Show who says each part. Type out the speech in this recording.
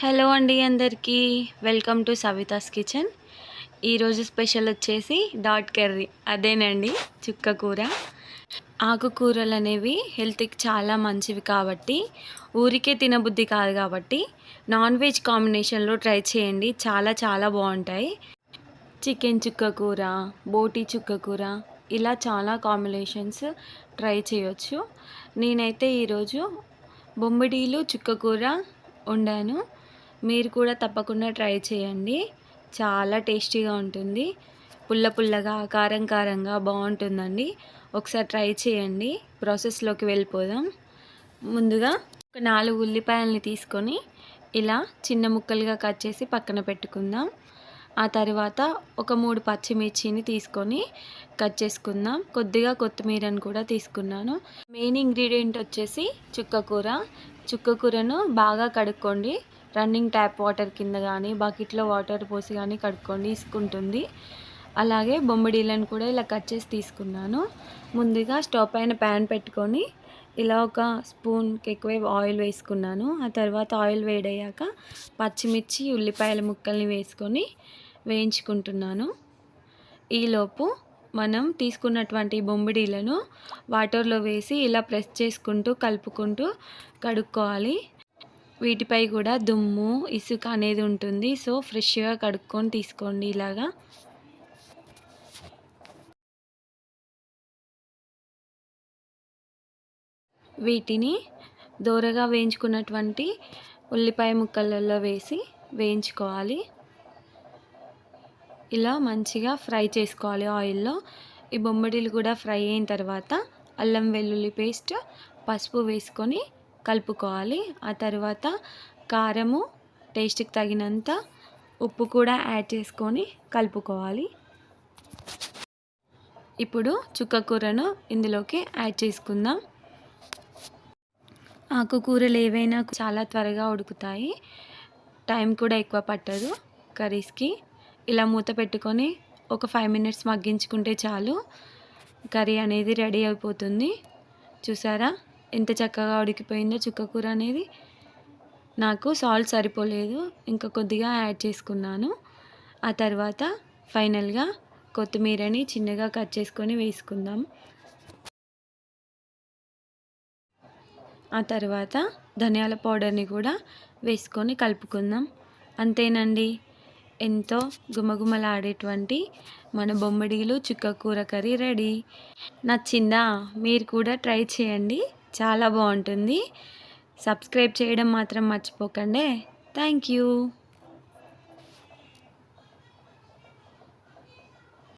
Speaker 1: Hello అండి అందరికీ. Welcome to Savitha's kitchen. ఈరోజు స్పెషల్ వచ్చేసి డాట్ కర్రీ. అదేనండి చుక్క కూర. ఆకుకూరలు అనేవి హెల్త్కి చాలా మంచివి కాబట్టి ఊరికే తినబుద్ధి కాదు కాబట్టి నాన్ వెజ్ కాంబినేషన్లో ట్రై చేయండి. చాలా చాలా బాగుంటాయి. చికెన్ చుక్క కూర బోటి చుక్క కూర ఇలా చాలా కాంబినేషన్స్ ట్రై చేయొచ్చు. నేనైతే ఈరోజు బొమ్మిడీలు చుక్క కూర వండాను. మీరు కూడా తప్పకుండా ట్రై చేయండి. చాలా టేస్టీగా ఉంటుంది. పుల్ల పుల్లగా కారం కారంగా బాగుంటుందండి. ఒకసారి ట్రై చేయండి. ప్రాసెస్లోకి వెళ్ళిపోదాం. ముందుగా ఒక నాలుగు ఉల్లిపాయలని తీసుకొని ఇలా చిన్న ముక్కలుగా కట్ చేసి పక్కన పెట్టుకుందాం. ఆ తర్వాత ఒక మూడు పచ్చిమిర్చిని తీసుకొని కట్ చేసుకుందాం. కొద్దిగా కొత్తిమీరని కూడా తీసుకున్నాను. మెయిన్ ఇంగ్రీడియంట్ వచ్చేసి చుక్క కూర చుక్క కూరను బాగా కడుక్కోండి. రన్నింగ్ ట్యాప్ వాటర్ కింద కానీ బకెట్లో వాటర్ పోసి కానీ కడుక్కోండి ఇసుకుంటుంది అలాగే బొమ్మడీలను కూడా ఇలా కట్ చేసి తీసుకున్నాను. ముందుగా స్టవ్ పైన ప్యాన్ పెట్టుకొని ఇలా ఒక స్పూన్కి ఎక్కువ ఆయిల్ వేసుకున్నాను. ఆ తర్వాత ఆయిల్ వేడయ్యాక పచ్చిమిర్చి ఉల్లిపాయల ముక్కల్ని వేసుకొని వేయించుకుంటున్నాను. ఈలోపు మనం తీసుకున్నటువంటి బొమ్మిడీలను వాటర్లో వేసి ఇలా ప్రెస్ చేసుకుంటూ కలుపుకుంటూ కడుక్కోవాలి. వీటిపై కూడా దుమ్ము ఇసుక అనేది ఉంటుంది. సో ఫ్రెష్గా కడుక్కొని తీసుకోండి ఇలాగా. వీటిని దోరగా వేయించుకున్నటువంటి ఉల్లిపాయ ముక్కలలో వేసి వేయించుకోవాలి. ఇలా మంచిగా ఫ్రై చేసుకోవాలి ఆయిల్లో. ఈ బొమ్మడిలు కూడా ఫ్రై అయిన తర్వాత అల్లం వెల్లుల్లి పేస్ట్ పసుపు వేసుకొని కలుపుకోవాలి. ఆ తర్వాత కారము టేస్ట్కి తగినంత ఉప్పు కూడా యాడ్ చేసుకొని కలుపుకోవాలి. ఇప్పుడు చుక్క కూరను ఇందులోకి యాడ్ చేసుకుందాం. ఆకుకూరలు ఏవైనా చాలా త్వరగా ఉడుకుతాయి. టైం కూడా ఎక్కువ పట్టదు కర్రీస్కి. ఇలా మూత పెట్టుకొని ఒక ఫైవ్ మినిట్స్ మగ్గించుకుంటే చాలు. కర్రీ అనేది రెడీ అయిపోతుంది. చూసారా? ఎంత చక్కగా ఉడికిపోయిందో చుక్క కూర అనేది నాకు సాల్ట్ సరిపోలేదు. ఇంకా కొద్దిగా యాడ్ చేసుకున్నాను. ఆ తర్వాత ఫైనల్గా కొత్తిమీరని చిన్నగా కట్ చేసుకొని వేసుకుందాం. ఆ తర్వాత ధనియాల పౌడర్ని కూడా వేసుకొని కలుపుకుందాం. అంతేనండి. ఎంతో గుమగుమలాడేటువంటి మన బొమ్మడిలు చుక్క కూర కర్రీ రెడీ. నచ్చిందా? మీరు కూడా ట్రై చేయండి. చాలా బాగుంటుంది. సబ్స్క్రైబ్ చేయడం మాత్రం మర్చిపోకండి. Thank you.